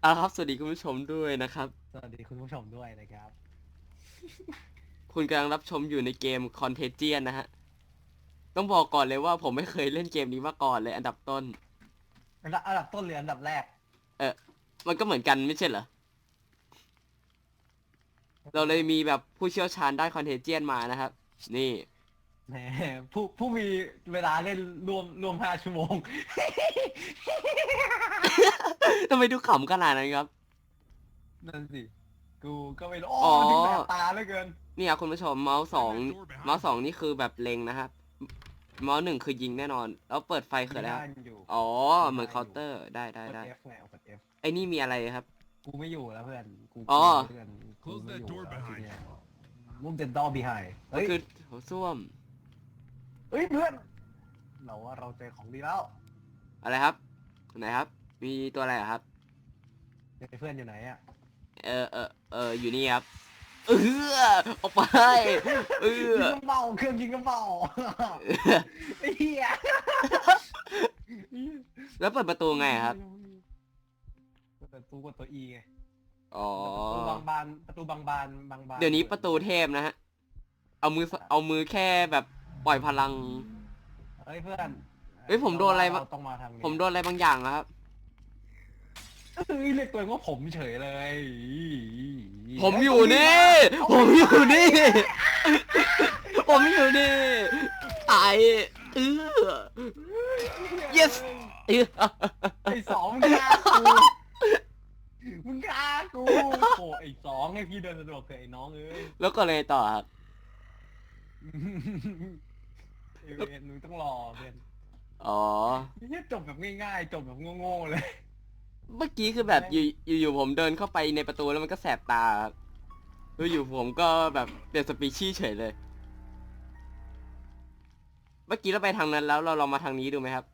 อ่าครับ สวัสดีคุณผู้ชมด้วยนะครับ สวัสดีคุณผู้ชมด้วยนะครับ คุณกำลังรับชมอยู่ในเกม Contagion นะฮะ ต้องบอกก่อนเลยว่าผมไม่เคยเล่นเกมนี้มาก่อนเลยอันดับต้น อันดับอันดับต้นหรืออันดับแรกมันก็เหมือนกันไม่ใช่เหรอ เราเลยมีแบบผู้เชี่ยวชาญด้าน Contagion มานะครับ นี่ แหมผู้ผู้มีเวลาเล่นรวมรวมห้าชั่วโมง ทำไมดูขำขนาดนั้นครับ นั่นสิ กูก็ไม่รู้โอ้อ๋อมันถึงแสบตาเหลือเกินนี่ครับคุณผู้ชมเมาส์สองเมาส์สองนี่คือแบบเล็งนะครับเมาส์หนึ่งคือยิงแน่นอน แล้วเปิดไฟคืออะไรครับด้านอยู่อ๋อ เหมือนเคาน์เตอร์ ได้ได้กด ได้ F ไงเอากด F ไอ้นี่มีอะไรครับ กูไม่อยู่แล้วเพื่อน กูอ๋อ เพื่อนกู Close ไม่ that อยู่ door แล้ว behind ทีเนี้ยมุมเดนดอร์บีไฮก็เฮ้ยคือโถส้วม เฮ้ยเพื่อน เราว่าเราเจอของดีแล้วอะไรครับไหนครับ มีตัวอะไรอะครับเพื่อนอยู่ไหนอะเออเออเอออยู่นี่ครับเออออกไปเออยิงกระเป๋าเครื่องยิงกระเป๋าไอ้เหี้ยแล้วเปิดประตูไงอะครับประตูกดตัว E ไงอ๋อ ประตูบางบานประตูบางบานบางบานเดี๋ยวนี้ประตูเทพนะฮะ เอามือเอามือแค่แบบ ปล่อยพลัง เฮ้ยเพื่อนเฮ้ยผมโดนอะไรวะ เาต้องมาทางนี้ผมโดนอะไรบางอย่างอะครับ เฮ้ยเรียกตัวเองว่าผมเฉยเลยผมอยู่นี่ ผมอยู่นี่ ผมอยู่นี่ ตาย เออ yes เออไอ้สองมึงฆ่ากูมึงฆ่ากูโอ้ไอ้สองให้พี่เดินสะดวกเถอะไอ้น้องเอ้ย แล้วก็เลยต่อครับ ไอ้เวนมึงต้องรอเพื่อนอ๋อนี่จบแบบง่ายๆ จบแบบโง่ๆเลย เมื่อกี้คือแบบอยู่อยู่อยู่ผมเดินเข้าไปในประตูแล้วมันก็แสบตาครับแล้วอยู่ผมก็แบบเปลี่ยนสปีชีส์เฉยเลย เมื่อกี้เราไปทางนั้นแล้วเราลองมาทางนี้ดูไหมครับ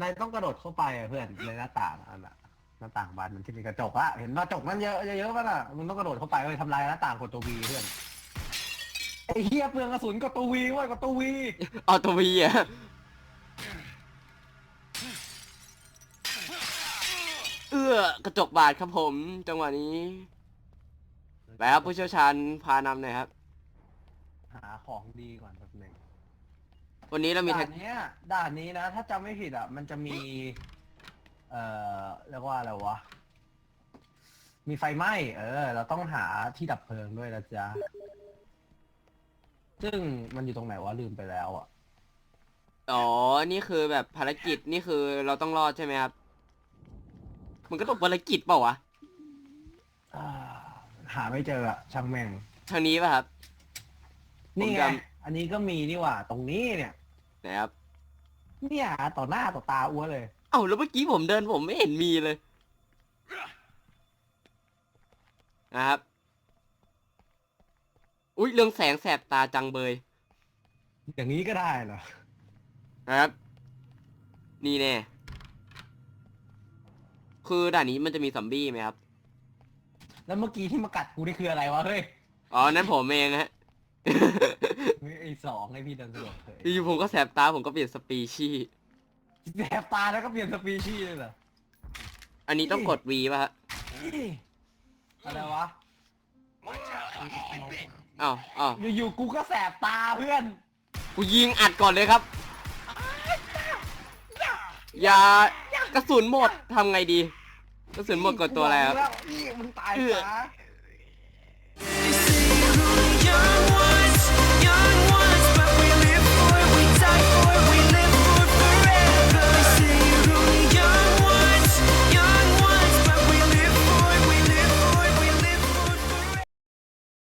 นายต้องกระโดดเข้าไปอะเพื่อนในหน้าต่างอันน่ะหน้าต่างบานมันที่มีกระจกอะเห็นหน้าจกมันเยอะเยอะๆป่ะน่ะมึงต้องกระโดดเข้าไปเลยทำลายหน้าต่างกดตัววีเพื่อนไอ้เฮียเปลืองกระสุนกดตัววีเว้ยกดตัววีเอาตัววีอะเอื้อกระจกบาดครับผม จังหวะนี้ไปครับผู้เชี่ยวชาญพานำหน่อยครับ หาของดีก่อนแป๊บหนึงวันนี้เรามีแท็ด่ากนเนี้ยด่านนี้นะ ถ้าจำไม่ผิดอะ มันจะมี เอ่อเรียกว่าอะไรวะ มีไฟไหม้เออ เราต้องหาที่ดับเพลิงด้วยนะจ๊ะ ซึ่งมันอยู่ตรงไหนวะลืมไปแล้วอะ อ๋อ นี่คือแบบภารกิจนี่คือเราต้องรอดใช่ไหมครับ มันก็ต้องภารกิจเปล่าวะ อ่า หาไม่เจออะช่างแม่ง ทางนี้ป่ะครับ นี่ผมไงจอันนี้ก็มีนี่หว่า ตรงนี้เนี่ยนะครับ เนี่ยต่อหน้าต่อตาอ้วนเลย เอ้าแล้วเมื่อกี้ผมเดินผมไม่เห็นมีเลย นะครับ อุ้ยเรื่องแสงแสบตาจังเบยอย่างนี้ก็ได้เหรอ นะครับ นี่แน่คือด่านนี้มันจะมีซอมบี้ไหมครับ แล้วเมื่อกี้ที่มากัดกูนี่คืออะไรวะเฮ้ยอ๋อ นั่นผมเองฮะเฮ้ยไอ้สองให้พี่เดินสะดวกเถอะอยู่ๆผมก็แสบตาผมก็เปลี่ยนสปีชีส์แสบตาแล้วก็เปลี่ยนสปีชีส์เลยเหรอ อันนี้ต้องกด V ป่ะฮะอะไรวะ อ้าวอ้าวอยู่ๆกูก็แสบตาเพื่อนกูยิงอัดก่อนเลยครับ อย่ากระสุนหมดทำไงดี กระสุนหมดกดตัวอะไรครับ นี่มึงตายเอื้อซะ